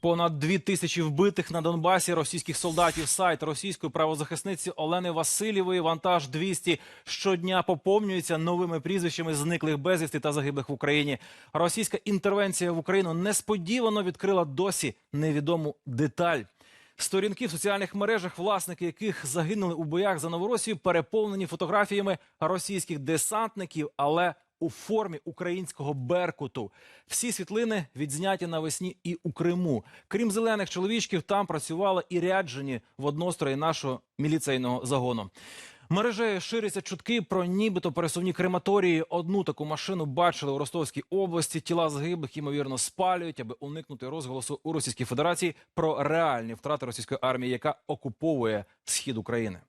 Понад дві тисячі вбитих на Донбасі російських солдатів. Сайт російської правозахисниці Олени Васильєвої вантаж 200 щодня поповнюється новими прізвищами зниклих безвісти та загиблих в Україні. Російська інтервенція в Україну несподівано відкрила досі невідому деталь. Сторінки в соціальних мережах, власники яких загинули у боях за Новоросію, переповнені фотографіями російських десантників, але у формі українського беркуту. Всі світлини відзняті навесні і у Криму. Крім зелених чоловічків, там працювали і ряджені в однострої нашого міліцейного загону. Мережею ширяться чутки про нібито пересувні крематорії. Одну таку машину бачили у Ростовській області. Тіла загиблих ймовірно спалюють, аби уникнути розголосу у Російській Федерації про реальні втрати російської армії, яка окуповує схід України.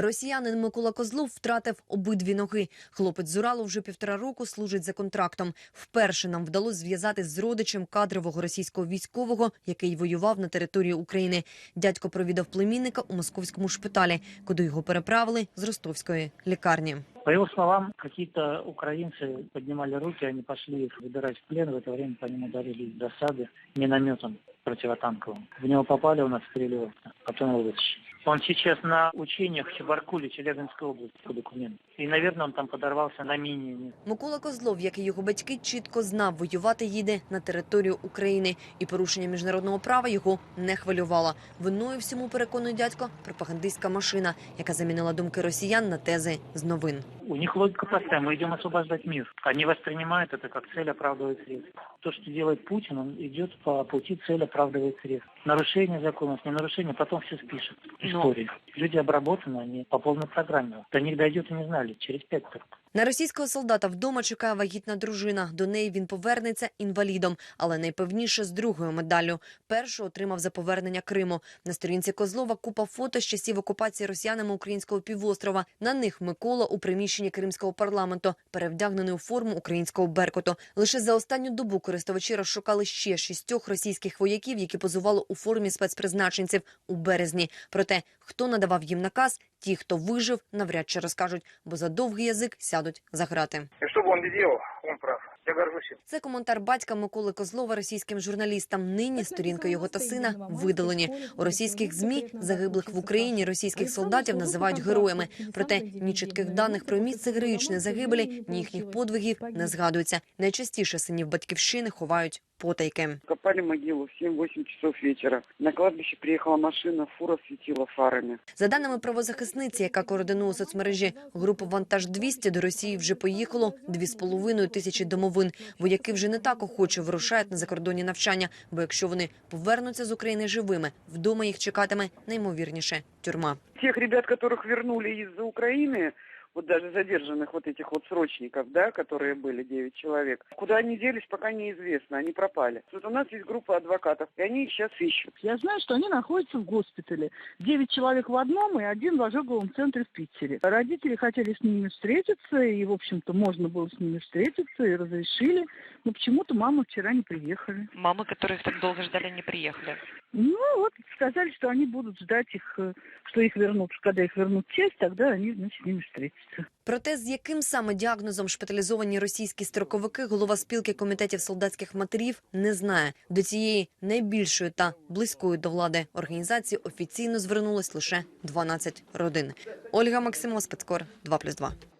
Росіянин Микола Козлов втратив обидві ноги. Хлопець з Уралу вже півтора року служить за контрактом. Вперше нам вдалося зв'язатись з родичем кадрового російського військового, який воював на території України. Дядько провідав племінника у московському шпиталі, куди його переправили з ростовської лікарні. По его словам, какие-то украинцы поднимали руки, они пошли их выбирать в плен. В это время по ним ударили из засады минометом противотанковым. В него попали, он отстрелил, потом его вытащили. Он сейчас на учениях в Чебаркуле, Челябинской области, по документам. І, наверное, он там подорвався на міні. Микола Козлов, як і його батьки, чітко знав, воювати їде на територію України, і порушення міжнародного права його не хвилювало. Виною всьому переконує дядько пропагандистська машина, яка замінила думки росіян на тези з новин. У них логика простая. Мы идем освобождать мир. Они воспринимают это как цель оправдывает средства. То, что делает Путин, он идет по пути цель оправдывает средства. Нарушение законов, не нарушение, потом все спишет. Истории. Люди обработаны, они по полной программе. До них дойдет и не знали. Через пять только. На російського солдата вдома чекає вагітна дружина. До неї він повернеться інвалідом, але найпевніше з другою медаллю. Першу отримав за повернення Криму. На сторінці Козлова купа фото з часів окупації росіянами українського півострова. На них Микола у приміщенні кримського парламенту, перевдягнений у форму українського беркуту. Лише за останню добу користувачі розшукали ще шістьох російських вояків, які позували у формі спецпризначенців у березні. Проте хто надавав їм наказ, ті, хто вижив, навряд чи розкажуть, бо за довгий язик сядуть за грати. И что бы он ни делал, он прав. Я горжусь. Це коментар батька Миколи Козлова російським журналістам. Нині сторінка його та сина видалені. У російських змі загиблих в Україні російських солдатів називають героями. Проте ні чітких даних про місце героїчної загибелі, ні їхніх подвигів не згадується. Найчастіше синів батьківщини ховають потайки. Копали могилу в 7-8 часов вечера. На кладбище приехала машина, фура светила фарами. За даними правозахисниці, яка координує соцмережі групу Вантаж 200 до Росії вже поїхало 2,5 тисячі домовин. Вояки вже не так охоче вирушають на закордонні навчання, бо якщо вони повернуться з України живими, вдома їх чекатиме наймовірніше тюрма. Тех ребят, которых вернули из-за Украины, вот даже задержанных вот этих вот срочников, да, которые были 9 человек, куда они делись, пока неизвестно, они пропали. Вот у нас есть группа адвокатов, и они их сейчас ищут. Я знаю, что они находятся в госпитале. Девять человек в одном и один в ожоговом центре в Питере. Родители хотели с ними встретиться, и, в общем-то, можно было с ними встретиться, и разрешили. Но почему-то мамы вчера не приехали. Мамы, которых так долго ждали, не приехали. Ну, вот сказали, что они будут ждать их, э, что их вернут. Когда их вернут честь, тогда они, значит, с ними встретятся. Проте з яким саме діагнозом шпиталізовані російські строковики, голова спілки комітетів солдатських матерів не знає. До цієї найбільшої та близької до влади організації офіційно звернулось лише 12 родин. Ольга Максимова, спецкор 2+,2.